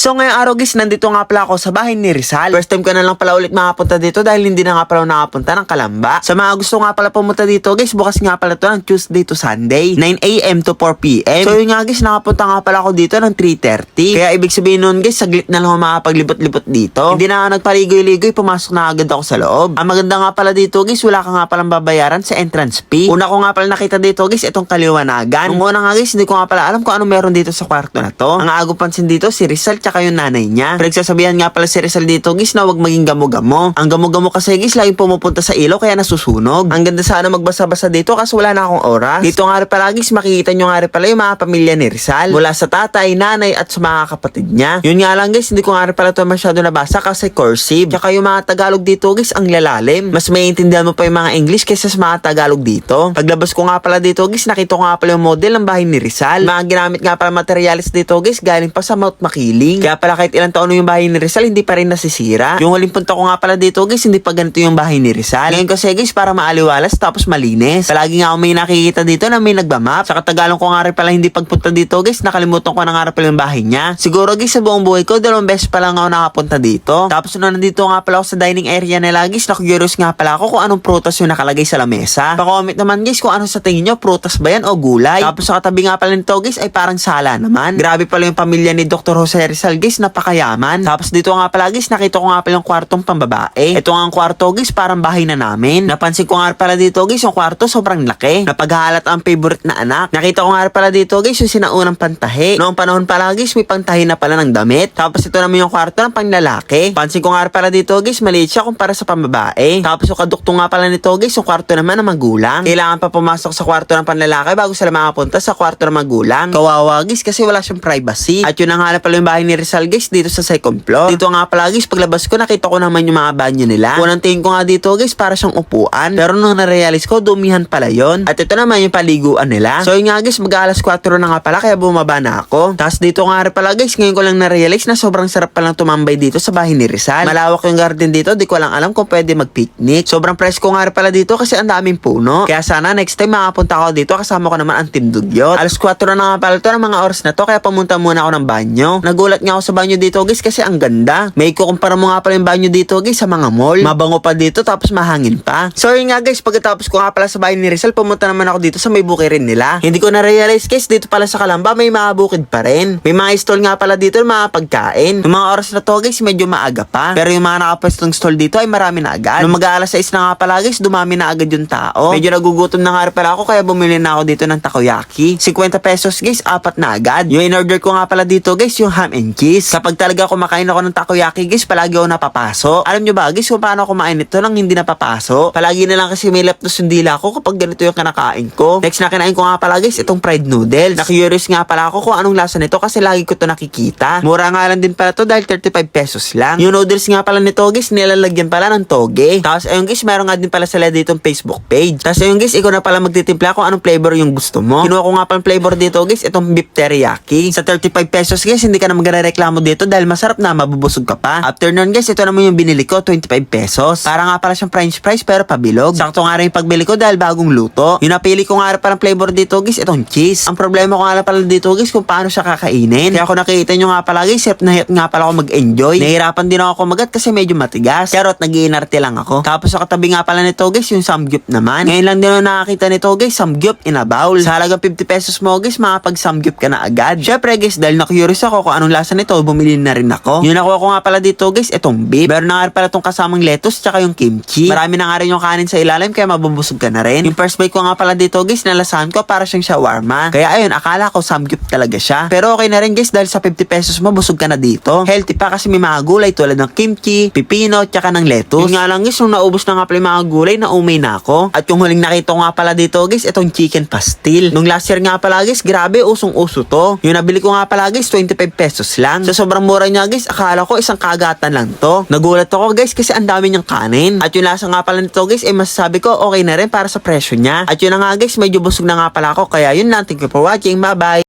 So ngayong araw guys, nandito nga pala ako sa bahay ni Rizal. First time ko na lang pala ulit makapunta dito dahil hindi na nga pala nakapunta ng Kalamba. Sa mga gusto nga pala pumunta dito guys, bukas nga pala to ng Tuesday to Sunday, 9am to 4pm. So yun nga guys, nakapunta nga pala ako dito ng 3.30. Kaya ibig sabihin nun guys, saglit na lang ako makapaglibot-libot dito. Hindi na nga nagpaligoy-ligoy, pumasok na agad ako sa loob. Ang maganda nga pala dito guys, wala ka nga palang babayaran sa entrance fee. Una ko nga pala nakita dito guys, itong kaliwanagan. Nung una nga guys, hindi ko nga pala alam kung ano meron dito sa kwarto na to. Ang ago pansin dito, si Rizal tsaka yung nanay niya. Pinagsasabihan nga pala si Rizal dito guys na wag maging gamo-gamo. Ang gamo-gamo kasi guys, laging pumupunta sa ilaw kaya nasusunog. Ang ganda sana magbasa-basa dito kasi wala na akong oras. Dito nga rin pala guys, makikita nyo nga rin pala yung mga pamilya ni Rizal. Mula sa tatay, nanay at sa mga kapatid niya. Yun nga lang guys, hindi ko nga rin pala to masyado nabasa kasi cursive. Tsaka yung mga Tagalog dito guys, ang lalalim. Mas maiintindihan mo pa yung mga English kaysa sa mga Tagalog dito. Paglabas ko nga pala dito guys, nakita ko nga pala yung model ng bahay ni Rizal. Mga ginamit nga pala materialis dito guys, galing pa sa Mount Makiling. Kaya pala kahit ilang taon na yung bahay ni Rizal, hindi pa rin nasisira. Yung huling punta ko nga pala dito guys, hindi pa ganito yung bahay ni Rizal. Ngayon kasi guys, para maaliwalas tapos malinis. Palagi nga ako may nakikita dito na may nagmamap. Sa katagalong ko nga rin pala hindi pagpunta dito guys, nakalimutan ko na nga rin pala yung bahay niya. Siguro guys, sa buong buhay ko, dalawang beses pa lang ako nakapunta dito. Tapos nung nandito nga pala ako sa dining area nila guys, nakagurious nga pala ako kung anong prutas yung nakalagay sa lamesa. Pa-comment naman guys kung ano sa tingin nyo, prutas ba yan o gulay. Tapos sa katabi nga pala nito guys ay parang sala naman. Grabe pala yung pamilya ni Dr. Jose Rizal guys, napakayaman. Tapos dito nga pala guys, nakita ko nga pala yung kwartong pambabae. Ito nga ang kwarto guys, parang bahay na namin. Napansin ko nga pala dito guys, yung kwarto sobrang laki. Napaghalat ang favorite na anak. Nakita ko nga pala dito guys, yung sinaunang pantahi. Noong panahon pala guys, may pantahi na pala ng damit. Tapos ito naman yung kwarto ng panglalaki. Pansin ko nga pala dito guys, maliit siya kumpara sa pambabae. Tapos yung kadukto nga pala nito guys, yung kwarto naman ng magulang. Kailangan pa pumasok sa kwarto ng panlalaki bago sila makapunta sa kwarto ng magulang. Kawawa guys kasi wala siyang privacy. At yun na nga pala yung bahay ni Rizal guys dito sa second floor. Dito nga pala guys, paglabas ko nakita ko naman yung mga banyo nila. Unang tingin ko nga dito guys para siyang upuan. Pero nung narealize ko, dumihan pala yon. At ito naman yung paliguan nila. So yun nga guys, mag alas 4 na nga pala kaya bumaba na ako. Tapos dito nga rin pala guys, ngayon ko lang na-realize na sobrang sarap palang tumambay dito sa bahay ni Rizal. Malawak yung garden dito, di ko lang alam kung pwede mag-picnic. Sobrang presko nga rin pala dito kasi ang daming puno. Kaya sana next time makapunta ako dito kasama ko naman ang Team Dugyot. Alas 4 na nga pala to ng mga oras na to kaya pumunta muna ako ng banyo. Nagulat nga ako sa banyo dito guys kasi ang ganda. May kukumpara mo nga pala yung banyo dito guys sa mga mall. Mabango pa dito tapos mahangin pa. Sorry nga guys, pagkatapos ko nga pala sa bahay ni Rizal, pumunta naman ako dito sa may bukid rin nila. Hindi ko na-realize guys, dito pala sa Kalamba may mga bukid pa rin. May mga stall nga pala dito mga pagkain. Yung mga oras na to guys, medyo maaga pa. Pero yung mga nakapwestong stall dito ay marami na agad. Nung mag-aalas 6 na nga pala guys, dumami na agad yung tao. Medyo nagugutom na nga pala ako kaya bumili na ako dito ng takoyaki. 50 pesos guys, apat na agad. Yung in-order ko nga pala dito guys, yung ham and cheese. Kapag talaga kumakain ako ng takoyaki guys, palagi ako napapaso. Alam nyo ba guys kung paano kumain ito nang hindi napapaso? Palagi na lang kasi may laptos yung dila ko kapag ganito yung kinakain ko. Next na kinain ko nga pala guys, itong fried noodles. Na-curious nga pala ako kung anong lasa nito kasi lagi ko to nakikita. Mura nga lang din pala to dahil 35 pesos lang. Yung noodles nga pala nito guys, nilalagyan pala ng toge. Tapos ayun guys, meron nga din pala sila dito Facebook page. Tapos ayun guys, ikaw na pala magtitimpla kung anong flavor yung gusto mo. Kinuha ko nga pala flavor dito guys, itong beef teriyaki. Sa 35 pesos guys, hindi ka na magre-reklamo dito dahil masarap na, mabubusog ka pa. After nun guys, ito naman yung binili ko, 25 pesos. Para nga pala siyang french fries pero pabilog. Sakto nga rin yung pagbili ko dahil bagong luto. Yung napili ko nga rin palang flavor dito guys, itong cheese. Ang problema ko nga pala dito guys kung paano siya kakainin. Kaya ako nakikita nyo nga pala guys, hirap na hirap nga pala ako mag-enjoy. Nahirapan din ako kumagat kasi medyo matigas. Pero at nag lang ako. Tapos sa katabi nga pala nito guys, yung samgyup naman. Ngayon lang din ako nakakita nito guys, samgyup in a bowl. Sa halagang 50 pesos mo guys, makapag samgyup ka na agad. Syempre guys, dahil na-curious ako kung anong lasa nito, bumili na rin ako. Yung nakuha ko nga pala dito guys, itong beef. Meron na nga pala itong kasamang lettuce tsaka yung kimchi. Marami na nga rin yung kanin sa ilalim kaya mabubusog ka na rin. Yung first bite ko nga pala dito guys, nalasahan ko para siyang shawarma. Kaya ayun, akala ko samgyup talaga siya. Pero okay na rin guys dahil sa 50 pesos mo, busog ka na dito. Healthy pa kasi may mga gulay tulad ng kimchi, pipino, tsaka ng lettuce. Yun nga lang guys, nung naubos na nga pala yung mga gulay, naumay na ako. At yung huling nakita ko nga pala dito guys, itong chicken pastil. Nung last year nga pala guys, grabe, usong-uso to. Yung nabili ko nga pala guys, 25 pesos lang. Sa sobrang mura niya guys, akala ko isang kagatan lang to. Nagulat ako guys kasi ang dami niyang kanin. At yung lasa nga pala nito guys, eh masasabi ko okay na rin para sa presyo niya. At yun na nga guys, medyo busog na nga pala ako. Kaya yun lang, thank you for watching, bye bye.